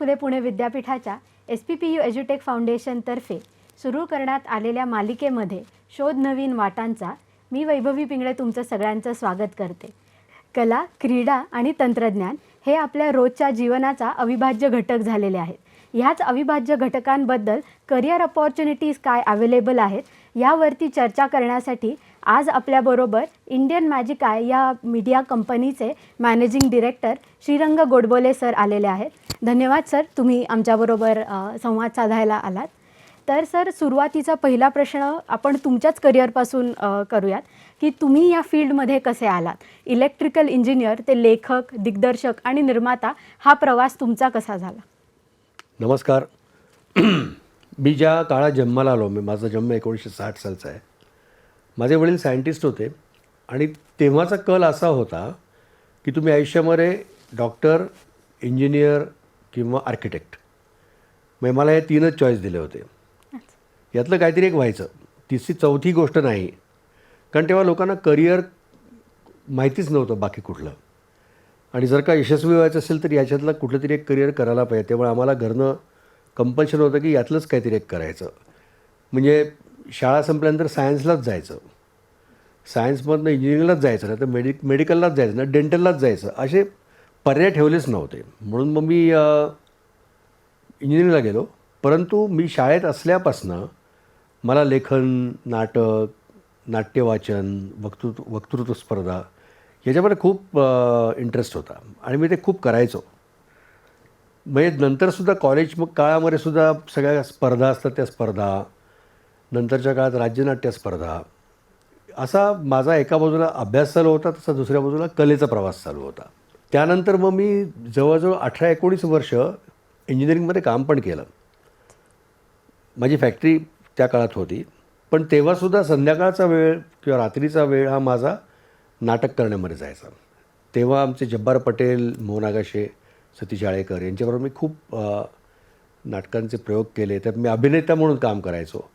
फुले पुणे विद्यापीठाच्या S P P U एज्युटेक फाउंडेशनतर्फे सुरू करण्यात आलेल्या मालिकेमध्ये शोध नवीन वाटांचा मी वैभवी पिंगळे तुमचं सगळ्यांचं स्वागत करते. कला क्रीडा आणि तंत्रज्ञान हे आपल्या रोजच्या जीवनाचा अविभाज्य घटक झालेले आहेत. ह्याच अविभाज्य घटकांबद्दल करिअर अपॉर्च्युनिटीज काय अवेलेबल आहेत यावरती चर्चा करण्यासाठी आज आपल्याबरोबर इंडियन मॅजिक आय या मीडिया कंपनीचे managing director Shrirang Godbole sir आलेले आहेत. धन्यवाद सर. तुम्ही आमच्याबरोबर संवाद साधायला आलात. तर सर सुरुवातीचा पहिला प्रश्न आपण तुमच्याच करिअरपासून करूयात की तुम्ही या फील्डमध्ये कसे आलात? इलेक्ट्रिकल इंजिनियर ते लेखक दिग्दर्शक आणि निर्माता हा प्रवास तुमचा कसा झाला? नमस्कार. मी ज्या काळात जन्माला आलो मी माझा जन्म एकोणीसशे साठ सालचा आहे. माझे वडील सायंटिस्ट होते आणि तेव्हाचा कल असा होता की तुम्ही आयुष्यामध्ये डॉक्टर इंजिनियर किंवा आर्किटेक्ट. म्हणजे मला हे तीनच चॉईस दिले होते. यातलं काहीतरी एक व्हायचं. तिसरी चौथी गोष्ट नाही. कारण तेव्हा लोकांना करिअर माहितीच नव्हतं बाकी कुठलं. आणि जर का यशस्वी व्हायचं असेल तर याच्यातलं कुठलं तरी एक करिअर करायला पाहिजे. त्यामुळे आम्हाला घरनं कंपल्शन होतं की यातलंच काहीतरी एक करायचं. म्हणजे शाळा संपल्यानंतर सायन्सलाच जायचं. सायन्समधनं इंजिनिअरिंगलाच जायचं नाही तर मेडि मेडिकललाच जायचं ना डेंटललाच जायचं. असे पर्याय ठेवलेच नव्हते. म्हणून मग मी इंजिनिअरिंगला गेलो. परंतु मी शाळेत असल्यापासनं मला लेखन नाटक नाट्यवाचन वक्तृत्व वक्तृत्व स्पर्धा याच्यामध्ये खूप इंटरेस्ट होता. आणि मी ते खूप करायचो. म्हणजे नंतरसुद्धा कॉलेज मग काळामध्ये सुद्धा सगळ्या स्पर्धा असतात त्या स्पर्धा. नंतरच्या काळात राज्यनाट्य स्पर्धा. असा माझा एका बाजूला अभ्यास चालू होता तसा दुसऱ्या बाजूला कलेचा प्रवास चालू होता. त्यानंतर मग मी जवळजवळ अठरा एकोणीस वर्ष इंजिनिअरिंगमध्ये काम पण केलं. माझी फॅक्टरी त्या काळात होती. पण तेव्हासुद्धा संध्याकाळचा वेळ किंवा रात्रीचा वेळ हा माझा नाटक करण्यामध्ये जायचा. तेव्हा आमचे जब्बार पटेल मोहन आगाशे सतीश आळेकर यांच्याबरोबर मी खूप नाटकांचे प्रयोग केले. त्यात मी अभिनेता म्हणून काम करायचो.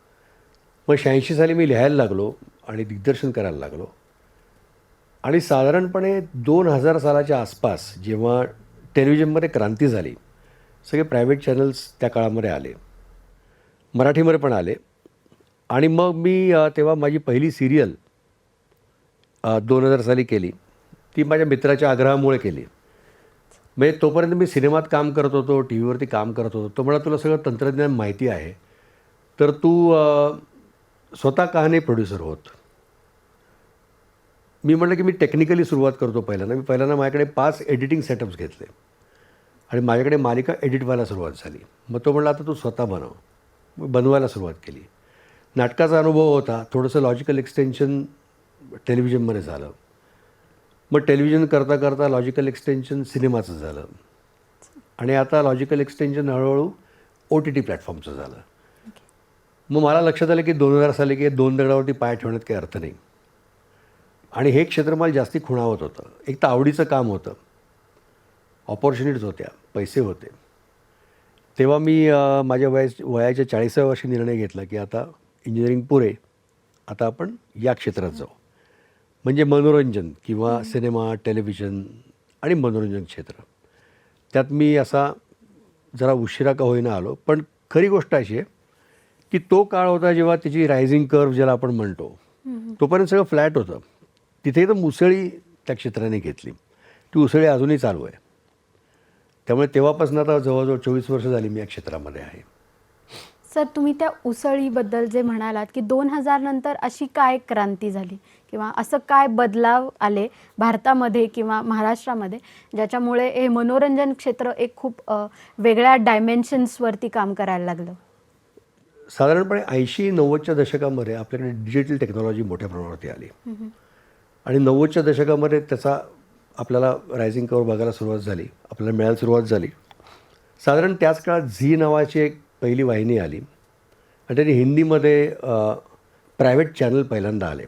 मग शहाऐंशी साली मी लिहायला लागलो आणि दिग्दर्शन करायला लागलो. आणि साधारणपणे दोन हजार सालाच्या आसपास जेव्हा टेलिव्हिजनमध्ये क्रांती झाली सगळे प्रायव्हेट चॅनल्स त्या काळामध्ये आले. मराठीमध्ये पण आले. आणि मग मी तेव्हा माझी पहिली सिरियल दोन हजार साली केली. ती माझ्या मित्राच्या आग्रहामुळे केली. म्हणजे तोपर्यंत मी सिनेमात काम करत होतो टी व्हीवरती काम करत होतो. तो म्हणा तुला सगळं तंत्रज्ञान माहिती आहे. तर तू स्वतः कहाणी प्रोड्युसर होत. मी म्हटलं की मी टेक्निकली सुरुवात करतो पहिल्यांदा. मी पहिल्यांदा माझ्याकडे पाच एडिटिंग सेटअप्स घेतले. आणि माझ्याकडे मालिका एडिट व्हायला सुरुवात झाली. मग तो म्हणला आता तू स्वतः बनव. मग बनवायला सुरुवात केली. नाटकाचा अनुभव होता. थोडंसं लॉजिकल एक्सटेन्शन टेलिव्हिजनमध्ये झालं. मग टेलिव्हिजन करता करता लॉजिकल एक्सटेन्शन सिनेमाचं झालं. आणि आता लॉजिकल एक्सटेन्शन हळूहळू ओ टी टी प्लॅटफॉर्मचं झालं. मग मला लक्षात आलं की दोन हजार साली की दोन दगडावरती पाय ठेवण्यात काही अर्थ नाही. आणि हे क्षेत्र मला जास्ती खुणावत होतं. एक तर आवडीचं काम होतं. ऑपॉर्च्युनिटीज होत्या. पैसे होते. तेव्हा मी माझ्या वया वयाच्या चाळीसाव्या वर्षी निर्णय घेतला की आता इंजिनिअरिंग पुरे. आता आपण या क्षेत्रात जाऊ. म्हणजे मनोरंजन किंवा सिनेमा टेलिव्हिजन आणि मनोरंजन क्षेत्र. त्यात मी असा जरा उशिरा का होईना आलो. पण खरी गोष्ट अशी आहे की तो काळ होता जेव्हा त्याची रायझिंग कर्व ज्याला आपण म्हणतो. तोपर्यंत सगळं फ्लॅट होतं. तिथे एकदम उसळी त्या क्षेत्राने घेतली. ती उसळी अजूनही चालू आहे. त्यामुळे तेव्हापासून आता जवळजवळ चोवीस वर्ष झाली मी या क्षेत्रामध्ये आहे. सर तुम्ही त्या उसळीबद्दल जे म्हणालात की दोन हजार नंतर अशी काय क्रांती झाली? किंवा असं काय बदलाव आले भारतामध्ये किंवा महाराष्ट्रामध्ये ज्याच्यामुळे हे मनोरंजन क्षेत्र एक खूप वेगळ्या डायमेन्शन्सवरती काम करायला लागलं? साधारणपणे ऐंशी नव्वदच्या दशकामध्ये आपल्याकडे डिजिटल टेक्नॉलॉजी मोठ्या प्रमाणावरती आली. आणि नव्वदच्या दशकामध्ये त्याचा आपल्याला रायझिंग कवर बघायला सुरुवात झाली. आपल्याला मिळायला सुरुवात झाली. साधारण त्याच काळात झी नावाची एक पहिली वाहिनी आली. आणि त्याने हिंदीमध्ये प्रायव्हेट चॅनल पहिल्यांदा आले.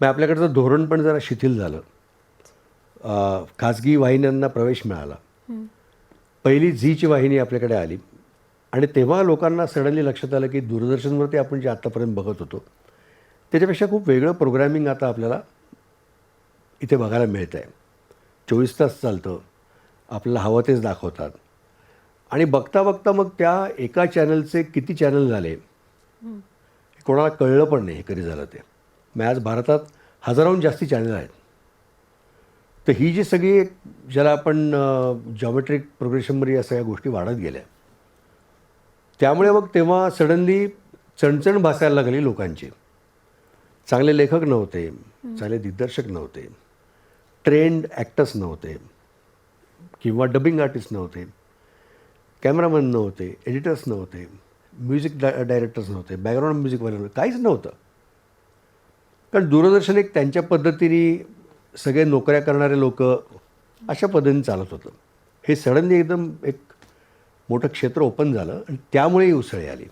मग आपल्याकडचं धोरण पण जरा शिथिल झालं. खाजगी वाहिन्यांना प्रवेश मिळाला. पहिली झीची वाहिनी आपल्याकडे आली. आणि तेव्हा लोकांना सडनली लक्षात आलं की दूरदर्शनवरती आपण जे आत्तापर्यंत बघत होतो त्याच्यापेक्षा खूप वेगळं प्रोग्रॅमिंग आता आपल्याला इथे बघायला मिळतं आहे चोवीस तास चालतं. आपल्याला हवं तेच दाखवतात. आणि बघता बघता मग त्या एका चॅनलचे किती चॅनल झाले? कोणाला कळलं पण नाही हे कधी झालं ते. मग आज भारतात हजाराहून जास्ती चॅनल आहेत. तर ही जी सगळी ज्याला आपण जॉमेट्रिक प्रोग्रेशनमध्ये या सगळ्या गोष्टी वाढत गेल्या. त्यामुळे मग तेव्हा सडनली चणचण भासायला लागली लोकांची. चांगले लेखक नव्हते. चांगले दिग्दर्शक नव्हते. ट्रेंड ॲक्टर्स नव्हते किंवा डबिंग आर्टिस्ट नव्हते कॅमेरामॅन नव्हते एडिटर्स नव्हते म्युझिक डा डायरेक्टर्स नव्हते बॅकग्राऊंड म्युझिकवाले नव्हते काहीच नव्हतं. कारण दूरदर्शन एक त्यांच्या पद्धतीने सगळे नोकऱ्या करणारे लोक अशा पद्धतीने चालत होतं. हे सडनली एकदम एक मोठं क्षेत्र ओपन झालं आणि त्यामुळेही उसळी आली.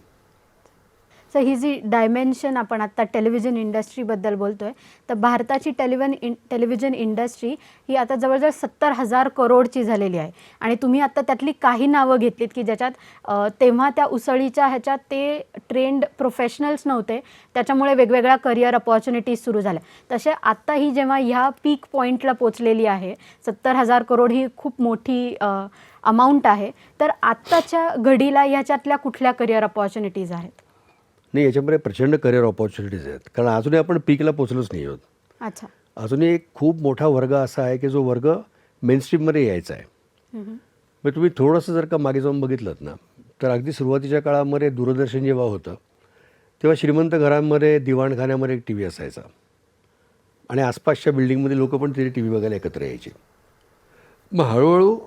सो ही जी डायमेन्शन आपण आत्ता टेलिव्हिजन इंडस्ट्रीबद्दल बोलतोय तर भारताची टेलिव्हन इन टेलिव्हिजन इंडस्ट्री ही आता जवळजवळ सत्तर हजार करोडची झालेली आहे. आणि तुम्ही आत्ता त्यातली काही नावं घेतलीत की ज्याच्यात तेव्हा त्या उसळीच्या ह्याच्यात ते ट्रेंड प्रोफेशनल्स नव्हते त्याच्यामुळे वेगवेगळ्या करिअर अपॉर्च्युनिटीज सुरू झाल्या. तसे आत्ता ही जेव्हा ह्या पीक पॉईंटला पोचलेली आहे सत्तर हजार करोड ही खूप मोठी अमाऊंट आहे तर आत्ताच्या घडीला ह्याच्यातल्या कुठल्या करिअर अपॉर्च्युनिटीज आहेत? नाही याच्यामध्ये प्रचंड करिअर ऑपॉर्च्युनिटीज आहेत. कारण अजूनही आपण पीकला पोचलोच नाही आहोत. अच्छा. अजूनही एक खूप मोठा वर्ग असा आहे की जो वर्ग मेनस्ट्रीममध्ये यायचा आहे. मग तुम्ही थोडंसं जर का मागे जाऊन बघितलं ना तर अगदी सुरुवातीच्या काळामध्ये दूरदर्शन जेव्हा होतं तेव्हा श्रीमंत घरांमध्ये दिवाणखान्यामध्ये एक टी व्ही असायचा. आणि आसपासच्या बिल्डिंगमध्ये लोक पण तिथे टी व्ही बघायला एकत्र यायचे. मग हळूहळू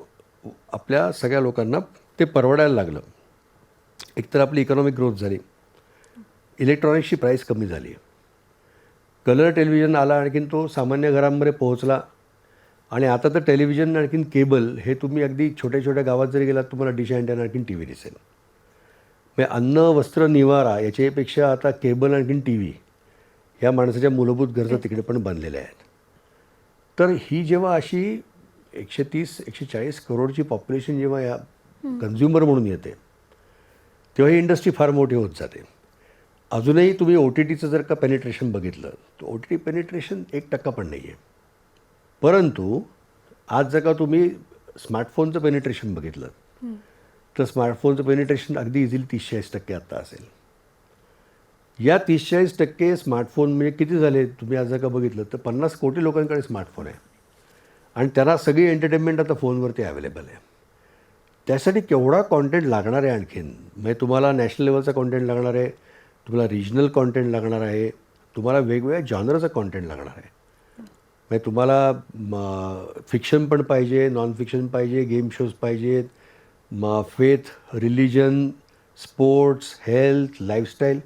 आपल्या सगळ्या लोकांना ते परवडायला लागलं. एकतर आपली इकॉनॉमिक ग्रोथ झाली. इलेक्ट्रॉनिक्सची प्राईस कमी झाली कलर टेलिव्हिजन आला आणखीन तो सामान्य घरांमध्ये पोहोचला. आणि आता तर टेलिव्हिजन आणखीन केबल हे तुम्ही अगदी छोट्या छोट्या गावात जरी गेलात तुम्हाला डिश अँटेना आणखीन टी व्ही दिसेल. म्हणजे अन्न वस्त्र निवारा याच्यापेक्षा आता केबल आणखीन टी व्ही ह्या माणसाच्या मूलभूत गरजा तिकडे पण बनलेल्या आहेत. तर ही जेव्हा अशी एकशे तीस एकशे चाळीस करोडची पॉप्युलेशन जेव्हा या कन्झ्युमर म्हणून येते तेव्हा ही इंडस्ट्री फार मोठी होत जाते. अजूनही तुम्ही ओ टी टीचं जर का पेनिट्रेशन बघितलं तर ओ टी टी पेनिट्रेशन एक टक्का पण नाही आहे परंतु आज जर का तुम्ही स्मार्टफोनचं पेनिट्रेशन बघितलं तर स्मार्टफोनचं पेनिट्रेशन अगदी इझिली तीस चाळीस टक्के आत्ता असेल. या तीस चाळीस टक्के स्मार्टफोन म्हणजे किती झाले? तुम्ही आज जर का बघितलं तर पन्नास कोटी लोकांकडे स्मार्टफोन आहे. आणि त्यांना सगळी एंटरटेनमेंट आता फोनवरती अवेलेबल आहे. त्यासाठी केवढा कॉन्टेंट लागणार आहे आणखीन? म्हणजे तुम्हाला नॅशनल लेवलचा कॉन्टेंट लागणार आहे. तुम्हाला रिजनल कॉन्टेंट लागणार आहे तुम्हाला वेगवेगळ्या जॉनरचं कॉन्टेंट लागणार आहे. म्हणजे तुम्हाला फिक्शन पण पाहिजे नॉन फिक्शन पाहिजे गेम शोज पाहिजेत मग faith religion sports health lifestyle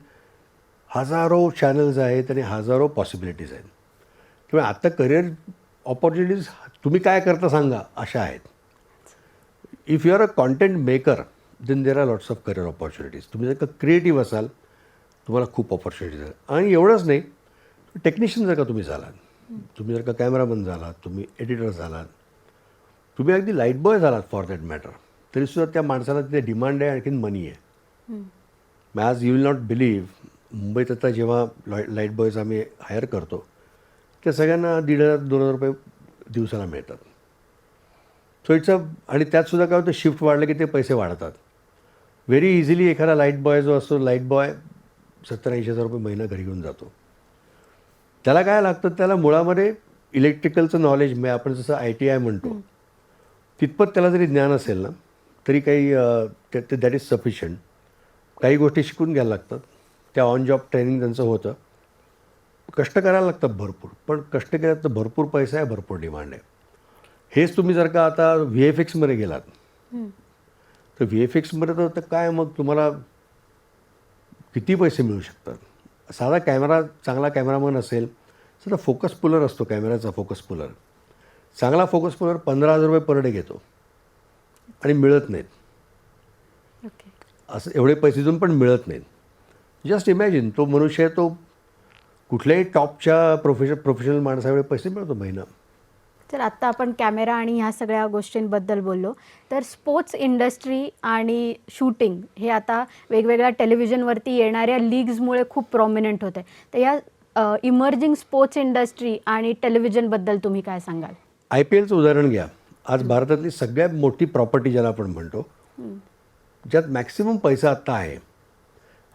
हजारो चॅनल्स आहेत आणि हजारो पॉसिबिलिटीज आहेत. किंवा आत्ता करिअर ऑपॉर्च्युनिटीज तुम्ही काय करता सांगा अशा आहेत. If you are a content maker then there are lots of career opportunities तुम्ही जर का क्रिएटिव्ह असाल तुम्हाला खूप ऑपॉर्च्युनिटीज आहेत आणि एवढंच नाही टेक्निशियन जर का तुम्ही झालात तुम्ही जर का कॅमेरामन झालात तुम्ही एडिटर झालात तुम्ही अगदी लाइट बॉय झालात फॉर दॅट मॅटर तरीसुद्धा त्या माणसाला तिथे डिमांड आहे आणखीन मनी आहे. मग आज यू विल नॉट बिलीव्ह मुंबईत आता जेव्हा लाइट लाइट बॉयज आम्ही हायर करतो त्या सगळ्यांना दीड हजार दोन हजार रुपये दिवसाला मिळतात. सो इट्स अ आणि त्यातसुद्धा काय होतं शिफ्ट वाढलं की ते पैसे वाढतात. व्हेरी इझिली एखादा लाइट बॉय जो असतो लाइट बॉय सत्तर ऐंशी हजार रुपये महिना घरी घेऊन जातो. त्याला काय लागतं? त्याला मुळामध्ये इलेक्ट्रिकलचं नॉलेज म्हणजे आपण जसं आय टी आय म्हणतो तितपत त्याला जरी ज्ञान असेल ना तरी काही दॅट इज सफिशियंट काही गोष्टी शिकून घ्यायला लागतात. त्या ऑन जॉब ट्रेनिंग त्यांचं होतं. कष्ट करायला लागतात भरपूर पण कष्ट केल्यात तर भरपूर पैसा आहे भरपूर डिमांड आहे. हेच तुम्ही जर का आता व्ही एफ एक्समध्ये गेलात तर व्ही एफ एक्समध्ये तर तर काय मग तुम्हाला किती पैसे मिळू शकतात? साधा कॅमेरा चांगला कॅमेरामन असेल तर फोकस पुलर असतो कॅमेऱ्याचा फोकस पुलर. चांगला फोकस पुलर पंधरा हजार रुपये पर डे घेतो. आणि मिळत नाहीत. असं एवढे पैसे देऊन पण मिळत नाहीत. जस्ट इमॅजिन तो मनुष्य आहे तो कुठल्याही टॉपच्या प्रोफेशन प्रोफेशनल माणसाकडे पैसे मिळतो महिना. तर आत्ता आपण कॅमेरा आणि ह्या सगळ्या गोष्टींबद्दल बोललो. तर स्पोर्ट्स इंडस्ट्री आणि शूटिंग हे आता वेगवेगळ्या टेलिव्हिजनवरती येणाऱ्या लीग्समुळे खूप प्रॉमिनंट होते तर या इमर्जिंग स्पोर्ट्स इंडस्ट्री आणि टेलिव्हिजनबद्दल तुम्ही काय सांगाल? आय पी एलचं उदाहरण घ्या. आज भारतातली सगळ्यात मोठी प्रॉपर्टी ज्याला आपण म्हणतो ज्यात मॅक्सिमम पैसा आत्ता आहे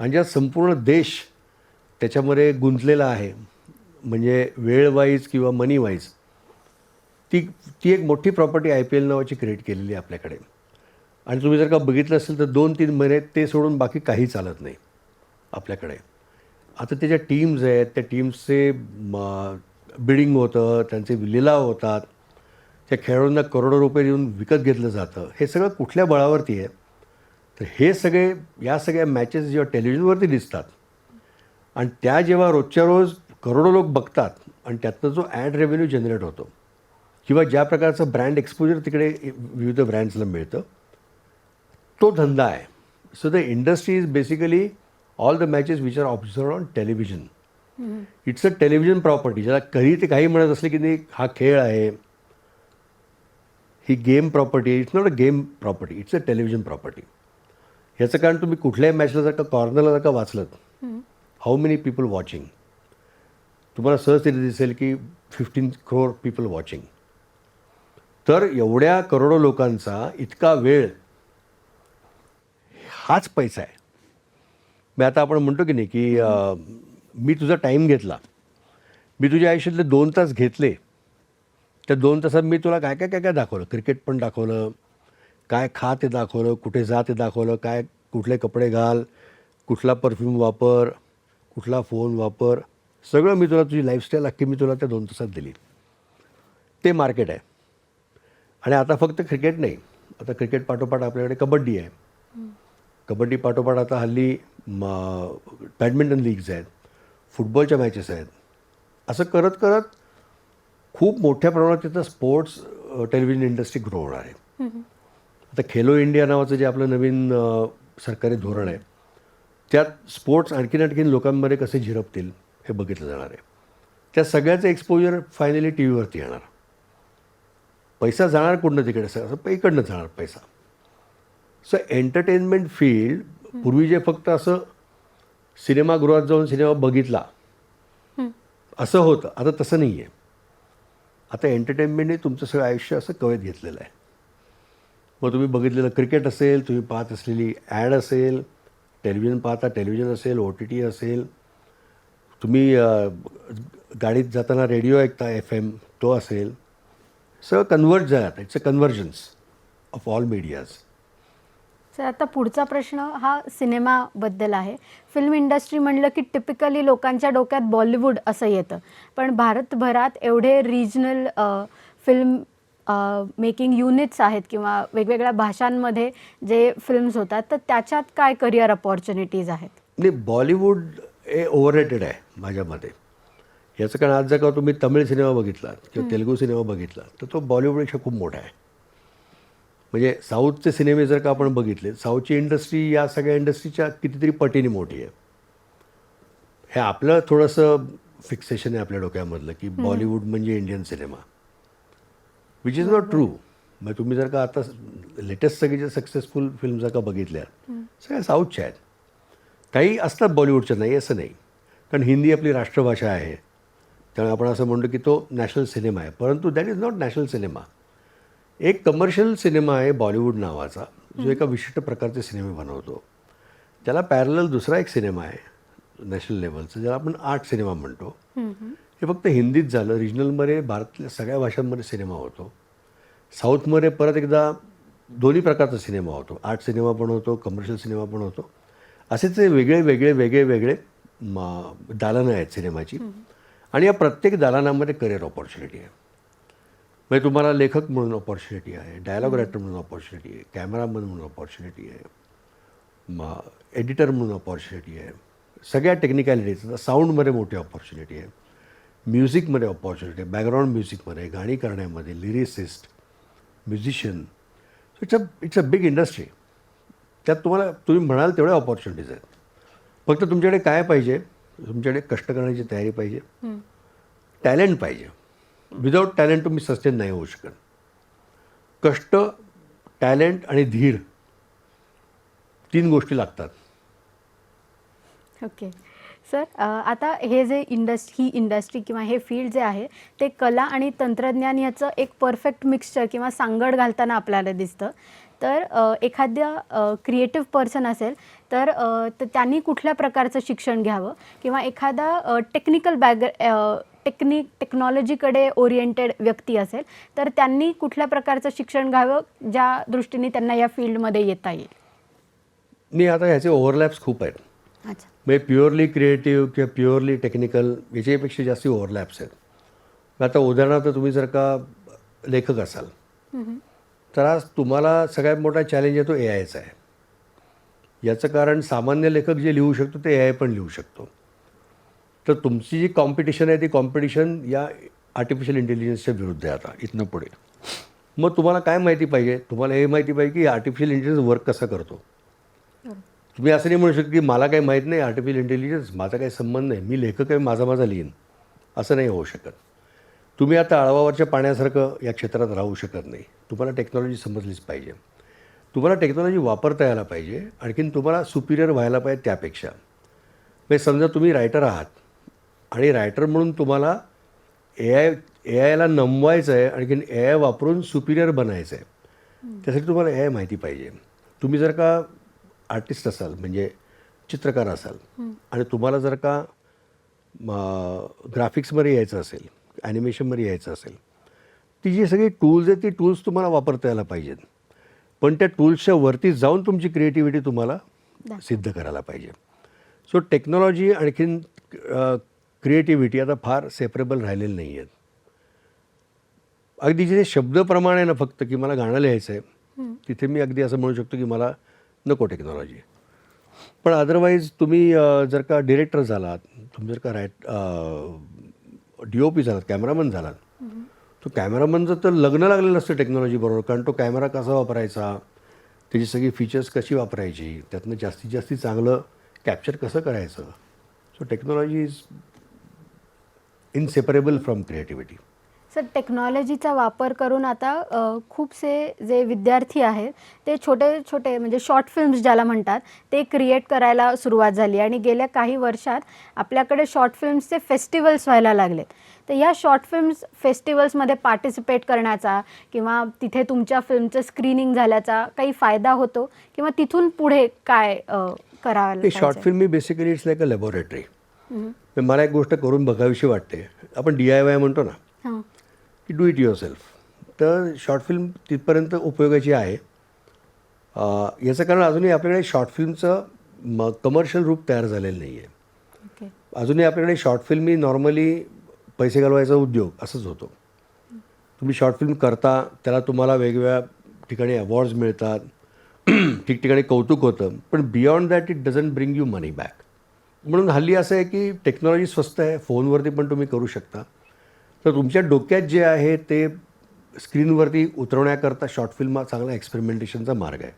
आणि ज्यात संपूर्ण देश त्याच्यामध्ये गुंतलेला आहे म्हणजे वेळ वाईज किंवा मनी वाईज ती ती एक मोठी प्रॉपर्टी आय पी एल नावाची क्रिएट केलेली आहे आपल्याकडे. आणि तुम्ही जर का बघितलं असेल तर दोन तीन महिने ते सोडून बाकी काही चालत नाही आपल्याकडे. आता त्याच्या टीम्स आहेत त्या टीम्सचे बिडिंग होतं त्यांचे लिलाव होतात त्या खेळाडूंना करोडो रुपये देऊन विकत घेतलं जातं हे सगळं कुठल्या बळावरती आहे? तर हे सगळे या सगळ्या मॅचेस जेव्हा टेलिव्हिजनवरती दिसतात आणि त्या जेव्हा रोजच्या रोज करोडो लोक बघतात आणि त्यातनं जो ॲड रेव्हेन्यू जनरेट होतो किंवा ज्या प्रकारचं ब्रँड एक्सपोजर तिकडे विविध ब्रँड्सला मिळतं तो धंदा आहे. So the industry is basically all the matches which are observe on television it's a television property ज्याला कधी ते काही म्हणत असले की नाही हा खेळ आहे ही game property it's not a game property it's a television property ह्याचं कारण तुम्ही कुठल्याही मॅचला जर का कॉर्नरला जर का वाचलं हाऊ मेनी पीपल वॉचिंग तुम्हाला सहज तरी दिसेल की फिफ्टीन क्रोर पीपल वॉचिंग तर एवढ्या करोडो लोकांचा इतका वेळ हाच पैसा आहे. मी आता आपण म्हणतो की नाही की मी तुझा टाईम घेतला. मी तुझ्या आयुष्यातले दोन तास घेतले. त्या दोन तासात मी तुला काय काय काय काय दाखवलं? क्रिकेट पण दाखवलं. काय खा ते दाखवलं? कुठे जा ते दाखवलं? काय कुठले कपडे घाल? कुठला परफ्यूम वापर? कुठला फोन वापर? सगळं मी तुला तुझी लाईफस्टाईल अख्खी मी तुला त्या दोन तासात दिली. ते मार्केट आहे. आणि आता फक्त क्रिकेट नाही. आता क्रिकेट पाठोपाठ आपल्याकडे कबड्डी आहे. कबड्डी पाठोपाठ आता हल्ली बॅडमिंटन लीग्स आहेत फुटबॉलच्या मॅचेस आहेत. असं करत करत खूप मोठ्या प्रमाणात तिथं स्पोर्ट्स टेलिव्हिजन इंडस्ट्री ग्रो होणार आहे. आता खेलो इंडिया नावाचं जे आपलं नवीन सरकारी धोरण आहे त्यात स्पोर्ट्स आणखीन आणखीन लोकांमध्ये कसे झिरपतील हे बघितलं जाणार आहे. त्या सगळ्याचं एक्सपोजर फायनली टी व्हीवरती येणार. पैसा जाणार कुठनं तिकडे? सगळं असं इकडनं जाणार पैसा. सो एंटरटेनमेंट फील्ड पूर्वी जे फक्त असं सिनेमागृहात जाऊन सिनेमा बघितला असं होतं. आता तसं नाही आहे आता एंटरटेनमेंटने तुमचं सगळं आयुष्य असं कवेत घेतलेलं आहे. मग तुम्ही बघितलेलं क्रिकेट असेल तुम्ही पाहत असलेली ॲड असेल टेलिव्हिजन पाहता टेलिव्हिजन असेल ओ टी टी असेल तुम्ही गाडीत जाताना रेडिओ ऐकता एफ एम तो असेल. सगळं कन्वर्ट झालं it's a convergence of all medias sir आता पुढचा प्रश्न हा सिनेमाबद्दल आहे. फिल्म इंडस्ट्री म्हणलं की टिपिकली लोकांच्या डोक्यात बॉलिवूड असं येतं. पण भारतभरात एवढे रिजनल फिल्म मेकिंग युनिट्स आहेत किंवा वेगवेगळ्या भाषांमध्ये जे फिल्म्स होतात तर त्याच्यात काय करिअर अपॉर्च्युनिटीज आहेत? नाही बॉलिवूड हे ओव्हररेटेड आहे माझ्या मते याचं कारण आज जर का तुम्ही तमिळ सिनेमा बघितला किंवा तेलुगू सिनेमा बघितला तर तो बॉलिवूडपेक्षा खूप मोठा आहे. म्हणजे साऊथचे सिनेमे जर का आपण बघितले साऊथची इंडस्ट्री या सगळ्या इंडस्ट्रीच्या कितीतरी पटीने मोठी आहे. हे आपलं थोडंसं फिक्सेशन आहे आपल्या डोक्यामधलं की बॉलिवूड म्हणजे Indian cinema. Which is not true मग तुम्ही जर का आता लेटेस्ट सगळे सक्सेसफुल फिल्म जर का बघितल्या सगळ्या साऊथच्या आहेत. काही असतात बॉलिवूडच्या नाही असं नाही. कारण हिंदी आपली राष्ट्रभाषा आहे. त्यामुळे आपण असं म्हणतो की तो नॅशनल सिनेमा आहे. परंतु that is not national cinema एक कमर्शियल सिनेमा आहे बॉलिवूड नावाचा. जो एका विशिष्ट प्रकारचे सिनेमे बनवतो. त्याला पॅरल दुसरा एक सिनेमा आहे नॅशनल लेवलचा ज्याला आपण आर्ट सिनेमा म्हणतो. हे फक्त हिंदीत झालं. रिजनलमध्ये भारतातल्या सगळ्या भाषांमध्ये सिनेमा होतो. साऊथमध्ये परत एकदा दोन्ही प्रकारचा सिनेमा होतो. आर्ट सिनेमा पण होतो कमर्शियल सिनेमा पण होतो. असेच वेगळे वेगळे वेगळे वेगळे दालनं आहेत सिनेमाची आणि या प्रत्येक दालनामध्ये करिअर ऑपॉर्च्युनिटी आहे. म्हणजे तुम्हाला लेखक म्हणून ऑपॉर्च्युनिटी आहे डायलॉग रायटर म्हणून ऑपॉर्च्युनिटी आहे कॅमेरामन म्हणून ऑपॉर्च्युनिटी आहे मग एडिटर म्हणून ऑपॉर्च्युनिटी आहे. सगळ्या टेक्निकॅलिटीज साऊंडमध्ये मोठी ऑपॉर्च्युनिटी आहे. म्युझिकमध्ये ऑपॉर्च्युनिटी आहे. बॅकग्राऊंड म्युझिकमध्ये गाणी करण्यामध्ये lyricist musician so it's a it's a big industry त्यात तुम्हाला तुम्ही म्हणाल तेवढ्या ऑपॉर्च्युनिटीज आहेत. फक्त तुमच्याकडे काय पाहिजे? तुमच्याकडे कष्ट करण्याची तयारी पाहिजे. टॅलेंट पाहिजे. विदाऊट टॅलेंट तुम्ही सस्टेन नाही होऊ शकत. कष्ट टॅलेंट आणि धीर तीन गोष्टी लागतात. ओके सर आता हे जे इंडस्ट ही इंडस्ट्री किंवा हे फील्ड जे आहे ते कला आणि तंत्रज्ञान याचं एक परफेक्ट मिक्सचर किंवा सांगड घालताना आपल्याला दिसतं. तर एखाद्या क्रिएटिव्ह पर्सन असेल तर त्यांनी कुठल्या प्रकारचं शिक्षण घ्यावं? किंवा एखादा टेक्निकल बॅग टेक्निक टेक्नॉलॉजीकडे ओरिएंटेड व्यक्ती असेल तर त्यांनी कुठल्या प्रकारचं शिक्षण घ्यावं? ज्या दृष्टीने त्यांना या फील्डमध्ये येता येईल. नाही आता ह्याचे ओव्हरलॅप्स खूप आहेत. अच्छा. म्हणजे प्युअरली क्रिएटिव्ह किंवा प्युअरली टेक्निकल याच्यापेक्षा जास्ती ओव्हरलॅप्स आहेत. आता उदाहरणार्थ तुम्ही जर का लेखक असाल तर आज तुम्हाला सगळ्यात मोठा चॅलेंज आहे तो ए आयचा आहे. याचं कारण सामान्य लेखक जे लिहू शकतो ते ए आय पण लिहू शकतो. तर तुमची जी कॉम्पिटिशन आहे ती कॉम्पिटिशन या आर्टिफिशियल इंटेलिजन्सच्या विरुद्ध आहे आता इथनं पुढे. मग तुम्हाला काय माहिती पाहिजे? तुम्हाला हे माहिती पाहिजे की आर्टिफिशियल इंटेलिजन्स वर्क कसा करतो? तुम्ही असं नाही म्हणू शकत की मला काही माहीत नाही आर्टिफिशियल इंटेलिजन्स माझा काही संबंध नाही मी लेखक आहे माझा माझा लिहीन. असं नाही होऊ शकत. तुम्ही आता अळवावरच्या पाण्यासारखं या क्षेत्रात राहू शकत नाही. तुम्हाला टेक्नॉलॉजी समजलीच पाहिजे. तुम्हाला टेक्नॉलॉजी वापरता यायला पाहिजे. आणखीन तुम्हाला सुपिरियर व्हायला पाहिजे त्यापेक्षा. म्हणजे समजा तुम्ही रायटर आहात. आणि रायटर म्हणून तुम्हाला ए आय ए आयला नमवायचं आहे. आणखीन ए आय वापरून सुपिरियर बनायचं आहे त्यासाठी तुम्हाला ए आय माहिती पाहिजे. तुम्ही जर का आर्टिस्ट असाल म्हणजे चित्रकार असाल आणि तुम्हाला जर का ग्राफिक्समध्ये यायचं असेल ॲनिमेशनमध्ये यायचं असेल. ती जी सगळी टूल्स आहेत ती टूल्स तुम्हाला वापरता यायला पाहिजेत. पण त्या टूल्सच्या वरती जाऊन तुमची क्रिएटिव्हिटी तुम्हाला सिद्ध करायला पाहिजे. सो टेक्नॉलॉजी आणखीन क्रिएटिव्हिटी आता फार सेपरेबल राहिलेली नाही आहेत अगदी जिथे शब्दप्रमाण ना फक्त की मला गाणं लिहायचं आहे तिथे मी अगदी असं म्हणू शकतो की मला नको टेक्नॉलॉजी पण अदरवाईज तुम्ही जर का डिरेक्टर झालात तुम्ही जर का राईट डी ओ पी झालात कॅमेरामन झालात. तो कॅमेरामनचं तर लग्न लागलेलं असतं टेक्नॉलॉजी बरोबर कारण तो कॅमेरा कसा वापरायचा त्याची सगळी फीचर्स कशी वापरायची त्यातनं जास्तीत जास्त चांगलं कॅप्चर कसं करायचं. So technology is inseparable from creativity sir टेक्नॉलॉजीचा वापर करून आता खूपसे जे विद्यार्थी आहेत ते छोटे छोटे म्हणजे शॉर्ट फिल्म्स ज्याला म्हणतात ते क्रिएट करायला सुरुवात झाली. आणि गेल्या काही वर्षात आपल्याकडे शॉर्ट फिल्म्सचे फेस्टिवल्स व्हायला लागलेत. तर या शॉर्ट फिल्म्स फेस्टिवल्समध्ये पार्टिसिपेट करण्याचा किंवा तिथे तुमच्या फिल्मचं स्क्रीनिंग झाल्याचा काही फायदा होतो? किंवा तिथून पुढे काय ते short? Film me basically it's like a laboratory. मला एक गोष्ट करून बघावीशी वाटते. आपण डी आय वाय म्हणतो ना की डू इट युअर सेल्फ तर शॉर्ट फिल्म तिथपर्यंत उपयोगाची आहे. याचं कारण अजूनही आपल्याकडे शॉर्ट फिल्मचं म कमर्शियल रूप तयार झालेलं नाही आहे अजूनही आपल्याकडे शॉर्ट फिल्म ही नॉर्मली पैसे घालवायचा उद्योग असंच होतो. तुम्ही शॉर्ट फिल्म करता त्याला तुम्हाला वेगवेगळ्या ठिकाणी अवॉर्ड्स मिळतात. ठिकठिकाणी कौतुक होतं. पण beyond that it doesn't bring you money back म्हणून हल्ली असं आहे की टेक्नॉलॉजी स्वस्त आहे फोनवरती पण तुम्ही करू शकता. तर तुमच्या डोक्यात जे आहे ते स्क्रीनवरती उतरवण्याकरता शॉर्ट फिल्म हा चांगला एक्सपेरिमेंटेशनचा मार्ग आहे.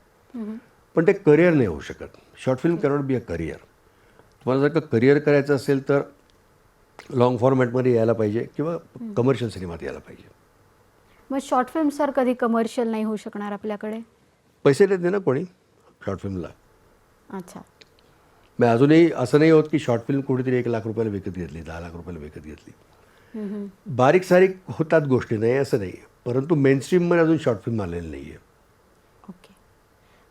पण ते करिअर नाही होऊ शकत. Short film cannot be a career तुम्हाला जर का करिअर करायचं असेल तर लॉंग फॉर्मॅटमध्ये यायला पाहिजे किंवा कमर्शियल सिनेमात यायला पाहिजे. मग शॉर्ट फिल्म सर कधी कमर्शियल नाही होऊ शकणार आपल्याकडे? पैसे देत ना कोणी शॉर्ट फिल्मला अच्छा. मग अजूनही असं नाही होत की शॉर्ट फिल्म कुठेतरी एक लाख रुपयाला विकत घेतली दहा लाख रुपयाला विकत घेतली. बारीक सारीक होतात गोष्टी नाही असं नाही परंतु मेनस्ट्रीममध्ये अजून शॉर्ट फिल्म आलेली नाही आहे ओके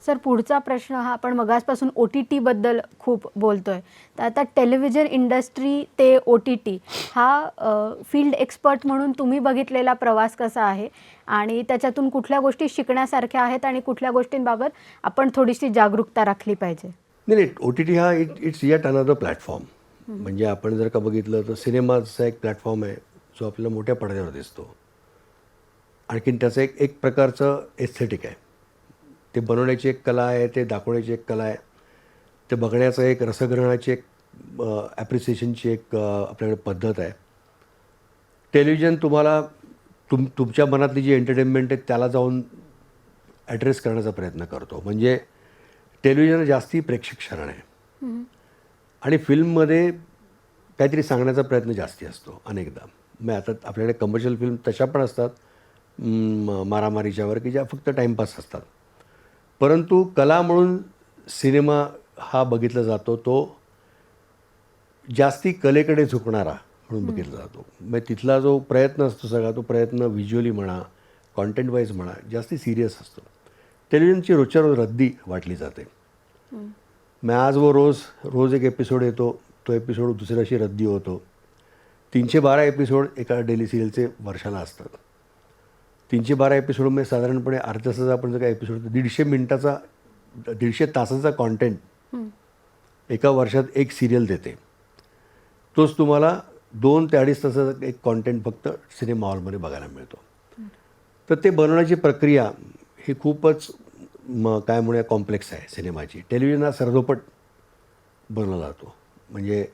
सर पुढचा प्रश्न हा आपण मगासपासून ओ टी टीबद्दल खूप बोलतोय. तर आता टेलिव्हिजन इंडस्ट्री ते ओ टी टी हा फील्ड एक्सपर्ट म्हणून तुम्ही बघितलेला प्रवास कसा आहे? आणि त्याच्यातून कुठल्या गोष्टी शिकण्यासारख्या आहेत आणि कुठल्या गोष्टींबाबत आपण थोडीशी जागरूकता राखली पाहिजे? नाही नाही ओ टी टी हा it it's yet another platform म्हणजे आपण जर का बघितलं तर सिनेमाचा एक प्लॅटफॉर्म आहे जो आपल्याला मोठ्या पडद्यावर दिसतो. आणखीन त्याचं एक एक प्रकारचं एस्थेटिक आहे. ते बनवण्याची एक कला आहे ते दाखवण्याची एक कला आहे. ते बघण्याचं एक रसग्रहणाची एक ॲप्रिसिएशनची एक आपल्याकडे पद्धत आहे. टेलिव्हिजन तुम्हाला तुम तुमच्या मनातली जी एंटरटेनमेंट आहे त्याला जाऊन ॲड्रेस करण्याचा प्रयत्न करतो. म्हणजे टेलिव्हिजन जास्ती प्रेक्षक शरण आहे. आणि फिल्ममध्ये काहीतरी सांगण्याचा प्रयत्न जास्ती असतो अनेकदा. मग आता आपल्याकडे कमर्शियल फिल्म तशा पण असतात मारामारीच्यावर की ज्या फक्त टाईमपास असतात. परंतु कला म्हणून सिनेमा हा बघितला जातो तो जास्ती कलेकडे झुकणारा म्हणून बघितला जातो. मग तिथला जो प्रयत्न असतो सगळा तो प्रयत्न व्हिज्युअली म्हणा कॉन्टेंट वाईज म्हणा जास्ती सिरियस असतो. टेलिव्हिजनची रोजच्या रोज रद्दी वाटली जाते. मग आज व रोज रोज एक एपिसोड येतो तो एपिसोड दुसऱ्याशी रद्दी होतो. तीनशे बारा एपिसोड एका डेली सिरियलचे वर्षाला असतात. तीनशे बारा एपिसोडमध्ये साधारणपणे अर्ध्या तासाचा आपण जर काय एपिसोड दीडशे मिनटाचा दीडशे तासाचा कॉन्टेंट एका वर्षात एक सिरियल देते. तोच तुम्हाला दोन ते अडीच तासाचा एक कॉन्टेंट फक्त सिनेमा हॉलमध्ये बघायला मिळतो. तर ते बनवण्याची प्रक्रिया ही खूपच म काय म्हणूया कॉम्प्लेक्स आहे सिनेमाची. टेलिव्हिजन हा सरदोपट बनवला जातो. म्हणजे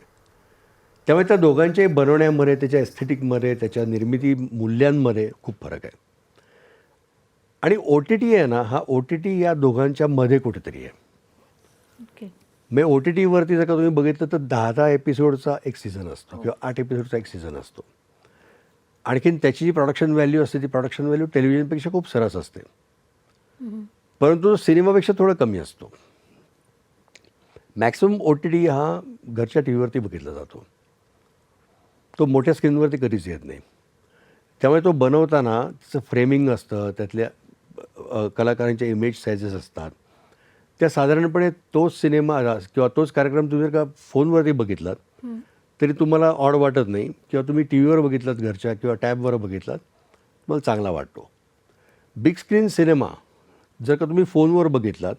त्यामुळे त्या दोघांच्याही बनवण्यामध्ये त्याच्या एस्थेटिकमध्ये त्याच्या निर्मिती मूल्यांमध्ये खूप फरक आहे. आणि ओ टी टी आहे ना हा ओ टी टी या दोघांच्या मध्ये कुठेतरी आहे. मग ओ टी टीवरती जर का तुम्ही बघितलं तर दहा दहा एपिसोडचा एक सीझन असतो किंवा आठ एपिसोडचा एक सीझन असतो. आणखीन त्याची जी प्रोडक्शन व्हॅल्यू असते ती प्रोडक्शन व्हॅल्यू टेलिव्हिजनपेक्षा खूप सरस असते. परंतु सिनेमापेक्षा थोडं कमी असतो. मॅक्सिमम ओ टी टी हा घरच्या टी व्हीवरती बघितला जातो. तो मोठ्या स्क्रीनवरती कधीच येत नाही. त्यामुळे तो बनवताना त्याचं फ्रेमिंग असतं त्यातल्या कलाकारांच्या इमेज सायझेस असतात. त्या साधारणपणे तोच सिनेमा किंवा तोच कार्यक्रम तुम्ही जर का फोनवरती बघितलात तरी तुम्हाला ऑड वाटत नाही किंवा तुम्ही टी व्हीवर बघितलात घरच्या किंवा टॅबवर बघितलात मला चांगला वाटतो. बिग स्क्रीन सिनेमा जर का तुम्ही फोनवर बघितलात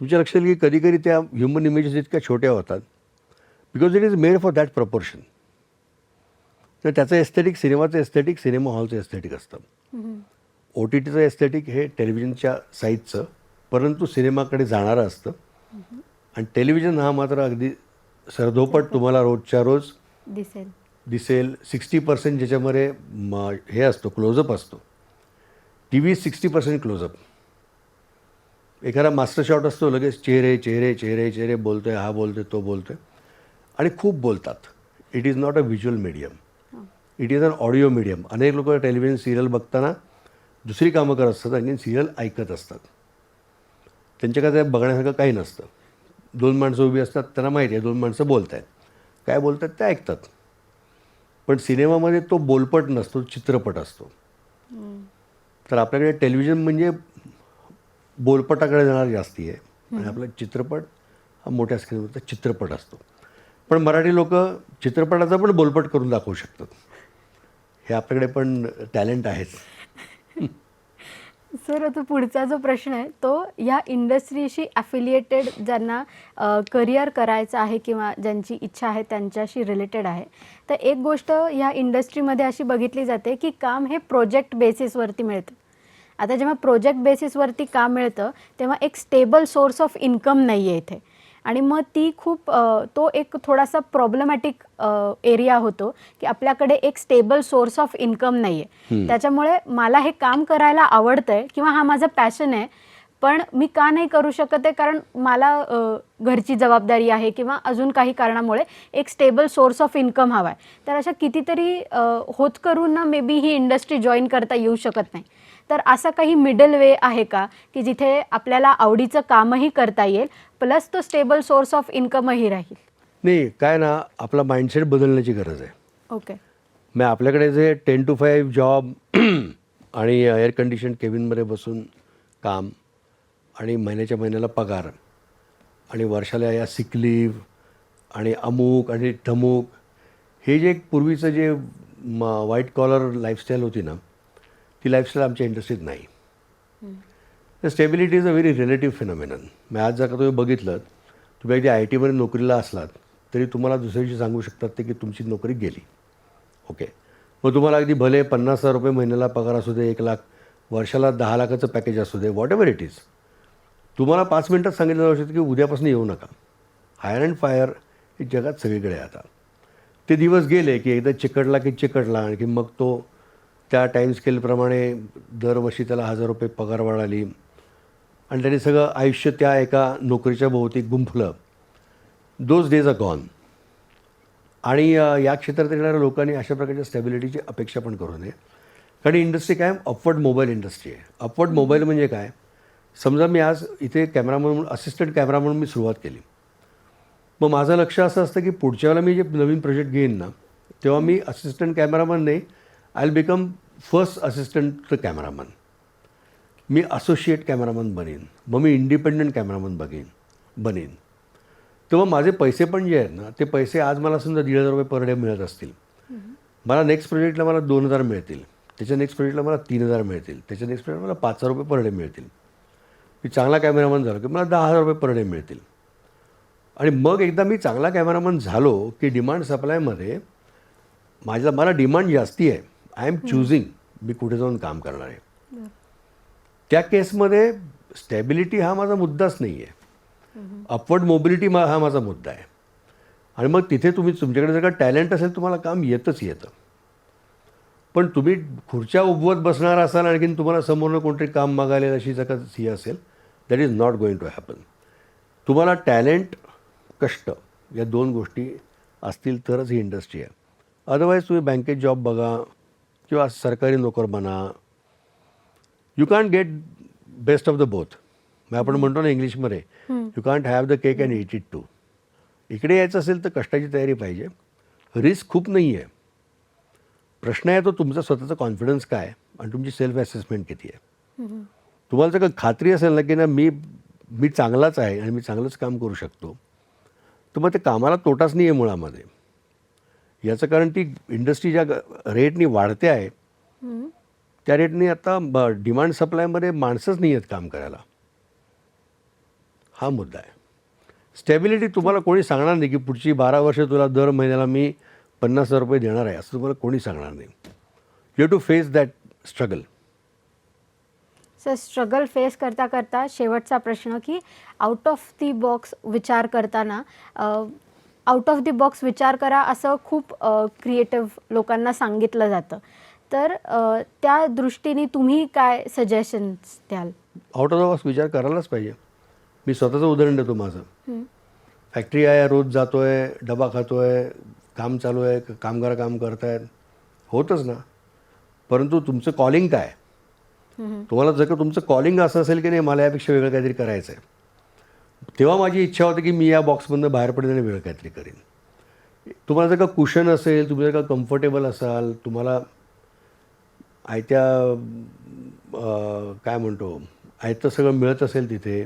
तुमच्या लक्षात येईल की कधी कधी त्या ह्युमन इमेजेस इतक्या छोट्या होतात. Because it is made for that proportion तर त्याचं एस्थेटिक सिनेमाचं एस्थेटिक सिनेमा हॉलचं एस्थेटिक असतं. ओ टी टीचं एस्थेटिक हे टेलिव्हिजनच्या साईजचं परंतु सिनेमाकडे जाणारं असतं. आणि टेलिव्हिजन हा मात्र अगदी सरधोपट तुम्हाला रोजच्या रोज दिसेल. दिसेल. सिक्स्टी पर्सेंट ज्याच्यामध्ये हे असतो क्लोजअप असतो. T V sixty percent close up एखादा मास्टर शॉट असतो लगेच चेहरे चेहरे चेहरे चेहरे बोलतोय हा बोलतोय तो तोय आणि खूप बोलतात. It is not a visual medium it is an audio medium अनेक लोक टेलिव्हिजन सिरियल बघताना दुसरी कामं करत असतात आणि सिरियल ऐकत असतात. त्यांच्याकडे बघण्यासारखं काही नसतं. दोन माणसं उभी असतात त्यांना माहिती आहे दोन माणसं बोलत आहेत काय बोलतात ते ऐकतात. पण सिनेमामध्ये तो बोलपट नसतो चित्रपट असतो. तर आपल्याकडे टेलिव्हिजन म्हणजे बोलपटाकडे जाणार जास्ती आहे. आणि आपला चित्रपट हा मोठ्या स्क्रीनवरचा चित्रपट असतो. पण मराठी लोक चित्रपटाचा पण बोलपट करून दाखवू शकतात. हे आपल्याकडे पण टॅलेंट आहेच. सर आता पुढचा जो प्रश्न आहे तो या इंडस्ट्रीशी ॲफिलिएटेड ज्यांना करिअर करायचं आहे किंवा ज्यांची इच्छा आहे त्यांच्याशी रिलेटेड आहे. तर एक गोष्ट या इंडस्ट्रीमध्ये अशी बघितली जाते की काम हे प्रोजेक्ट बेसिसवरती मिळतं. आता जेव्हा प्रोजेक्ट बेसिसवरती काम मिळतं तेव्हा एक स्टेबल सोर्स ऑफ इन्कम नाही आहे इथे. आणि मग ती खूप तो एक थोडासा प्रॉब्लेमॅटिक एरिया होतो की आपल्याकडे एक स्टेबल सोर्स ऑफ इन्कम नाही आहे त्याच्यामुळे मला हे काम करायला आवडतंय किंवा हा माझा पॅशन आहे पण मी का नाही करू शकत आहे? कारण मला घरची जबाबदारी आहे किंवा अजून काही कारणामुळे एक स्टेबल सोर्स ऑफ इन्कम हवा आहे. तर अशा कितीतरी अ, होतकरूंना may be he industry join करता येऊ शकत नाही. तर असा काही मिडल वे आहे का? की जिथे आपल्याला आवडीचं कामही करता येईल प्लस तो स्टेबल सोर्स ऑफ इन्कमही राहील? नाही काय ना आपला माइंडसेट बदलण्याची गरज आहे. ओके मग आपल्याकडे जे टेन टू फाईव्ह जॉब आणि एअर कंडिशन केबिनमध्ये बसून काम आणि महिन्याच्या महिन्याला पगार. आणि वर्षाला या सिकलीव आणि अमुक आणि ठमूक. हे जे एक पूर्वीचं जे म व्हाईट कॉलर लाईफस्टाईल होती ना ती लाईफस्टाईल आमच्या इंडस्ट्रीत नाही. तर stability is a very relative phenomenon मग आज जर का तुम्ही बघितलं तुम्ही अगदी आय टीमध्ये नोकरीला असलात तरी तुम्हाला दुसऱ्या दिवशी सांगू शकतात ते की तुमची नोकरी गेली. ओके मग तुम्हाला अगदी भले पन्नास हजार रुपये महिन्याला पगार असू दे एक लाख वर्षाला दहा लाखाचं पॅकेज असू दे वॉट एव्हर इट इज तुम्हाला पाच मिनटात सांगितलं जाऊ शकतं की उद्यापासून येऊ नका. हायर अँड फायर हे जगात सगळीकडे आहे आता. ते दिवस गेले की एकदा चिकटला की चिकटला आणखी मग तो त्या टाईम स्केलप्रमाणे दरवर्षी त्याला हजार रुपये पगार वाढाली आणि त्याने सगळं आयुष्य त्या एका नोकरीच्या भोवती गुंफलं. दोज डेज अ गॉन आणि या क्षेत्रात येणाऱ्या लोकांनी अशा प्रकारच्या स्टॅबिलिटीची अपेक्षा पण करू नये. कारण इंडस्ट्री काय अपवर्ड मोबाईल इंडस्ट्री आहे. अपवर्ड मोबाईल म्हणजे काय? समजा मी आज इथे कॅमेरामन म्हणून असिस्टंट कॅमेरा म्हणून मी सुरुवात केली. मग माझं लक्ष असं असतं की पुढच्या वेळेला मी जे नवीन प्रोजेक्ट घेईन ना तेव्हा मी असिस्टंट कॅमेरामन नाही I will become first assistant the cameraman me associate cameraman बनेन. मग मी इंडिपेंडंट कॅमेरामन बघेन बनेन. तेव्हा माझे पैसे पण जे आहेत ना ते पैसे आज मला समजा दीड हजार रुपये पर डे मिळत असतील. मला नेक्स्ट प्रोजेक्टला मला दोन हजार मिळतील. त्याच्या नेक्स्ट प्रोजेक्टला मला तीन हजार मिळतील. त्याच्या नेक्स्ट प्रोजेक्टला मला पाच हजार रुपये पर डे मिळतील. मी चांगला कॅमेरामन झालो की मला दहा हजार रुपये पर डे मिळतील. आणि मग एकदा मी चांगला कॅमेरामन झालो की डिमांड सप्लायमध्ये माझ्या मला डिमांड जास्ती आहे. आय एम चुझिंग मी कुठे जाऊन काम करणार आहे. त्या केसमध्ये स्टॅबिलिटी हा माझा मुद्दाच नाही आहे अपवर्ड मोबिलिटी मा हा माझा मुद्दा आहे. आणि मग तिथे तुम्ही तुमच्याकडे जर का टॅलेंट असेल तुम्हाला काम येतच येतं. पण तुम्ही खुर्च्या उभवत बसणार असाल आणखीन तुम्हाला समोरनं कोणतरी काम मागायला अशी जर का ही असेल that is not going to happen तुम्हाला टॅलेंट कष्ट या दोन गोष्टी असतील तरच ही इंडस्ट्री आहे. अदरवाईज तुम्ही बँकेत जॉब बघा किंवा सरकारी नोकर बना. You can't get best of the both मग आपण म्हणतो ना इंग्लिशमध्ये you can't have the cake and eat it too इकडे यायचं असेल तर कष्टाची तयारी पाहिजे. रिस्क खूप नाही आहे. प्रश्न आहे तो तुमचा स्वतःचा कॉन्फिडन्स काय आणि तुमची सेल्फ असेसमेंट किती आहे. तुम्हाला जर का खात्री असेल ना की ना मी मी चांगलाच आहे आणि मी चांगलंच काम करू शकतो तर मग ते कामाला तोटाच नाही आहे मुळामध्ये. याचं कारण ती इंडस्ट्री ज्या रेटनी वाढते आहे त्या रेटनी आता ब डिमांड सप्लायमध्ये माणसंच नाही आहेत काम करायला. हा मुद्दा आहे. स्टॅबिलिटी तुम्हाला कोणी सांगणार नाही की पुढची बारा वर्ष तुला दर महिन्याला मी पन्नास हजार रुपये देणार आहे असं तुम्हाला कोणी सांगणार नाही. You to face that struggle sir struggle face करता करता शेवटचा प्रश्न की आउट ऑफ दी बॉक्स विचार करताना आउट ऑफ दी बॉक्स विचार करा असं खूप क्रिएटिव्ह लोकांना सांगितलं जातं. तर त्या दृष्टीने तुम्ही काय सजेशन्स द्याल? आउट ऑफ द बॉक्स विचार करायलाच पाहिजे. मी स्वतःचं उदाहरण देतो माझं. फॅक्टरी आहे रोज जातो आहे डबा खातो आहे काम चालू आहे कामगार काम करतायत. होतच ना. परंतु तुमचं कॉलिंग काय? तुम्हाला जर का तुमचं कॉलिंग असं असेल की नाही मला यापेक्षा वेगळं काहीतरी करायचं आहे तेव्हा माझी इच्छा होती की मी या बॉक्समधनं बाहेर पडण्याने आणि वेगळं काहीतरी करेन. तुम्हाला जर का कुशन असेल तुम्ही जर का कम्फर्टेबल असाल तुम्हाला आयत्या काय म्हणतो आयतं सगळं मिळत असेल तिथे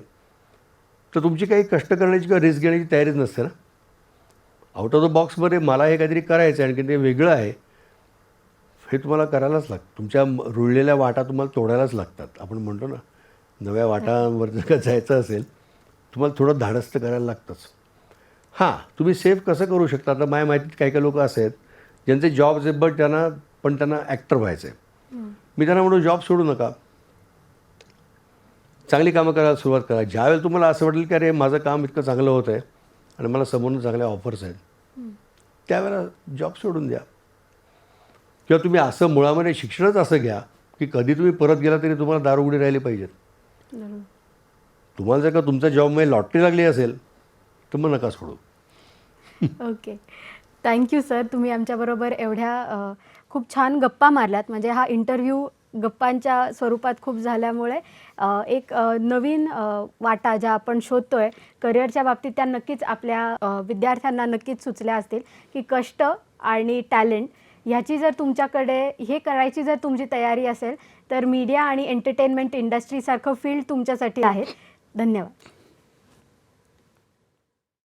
तर तुमची काही कष्ट करण्याची किंवा रिस्क घेण्याची तयारीच नसते ना. आउट ऑफ द बॉक्समध्ये मला हे काहीतरी करायचं आहे आणखी ते वेगळं आहे. हे तुम्हाला करायलाच लागतं तुमच्या रुळलेल्या वाटा तुम्हाला तोडायलाच लागतात. आपण म्हणतो ना नव्या वाटांवर जर का जायचं असेल तुम्हाला थोडं धाडस तर करायला लागतंच. हां तुम्ही सेफ कसं करू शकता? आता माझ्या माहितीत काही काही लोक असे आहेत ज्यांचे जॉब्स आहेत बट त्यांना पण त्यांना ॲक्टर व्हायचं आहे मी त्यांना म्हणतो जॉब सोडू नका. चांगली कामं करायला सुरुवात करा. ज्यावेळेला तुम्हाला असं वाटेल की अरे माझं काम इतकं चांगलं होतं आहे आणि मला समोरून चांगल्या ऑफर्स आहेत. त्यावेळेला जॉब सोडून द्या. किंवा तुम्ही असं मुळामध्ये शिक्षणच असं घ्या की कधी तुम्ही परत गेला तरी तुम्हाला दार उघडी राहिली पाहिजेत. तुम्हाला जर का तुमच्या जॉबमध्ये लॉटरी लागली असेल तर मग नका सोडू. ओके. थँक्यू सर तुम्ही आमच्याबरोबर एवढ्या खूप छान गप्पा मारल्यात म्हणजे हा इंटरव्ह्यू गप्पांच्या स्वरूपात खूप झाल्यामुळे एक नवीन वाटा ज्या आपण शोधतोय करिअरच्या बाबतीत त्या नक्कीच आपल्या विद्यार्थ्यांना नक्कीच सुचल्या असतील की कष्ट आणि टॅलेंट ह्याची जर तुमच्याकडे हे करायची जर तुमची तयारी असेल तर मीडिया आणि एंटरटेनमेंट इंडस्ट्रीसारखं फील्ड तुमच्यासाठी आहे. धन्यवाद.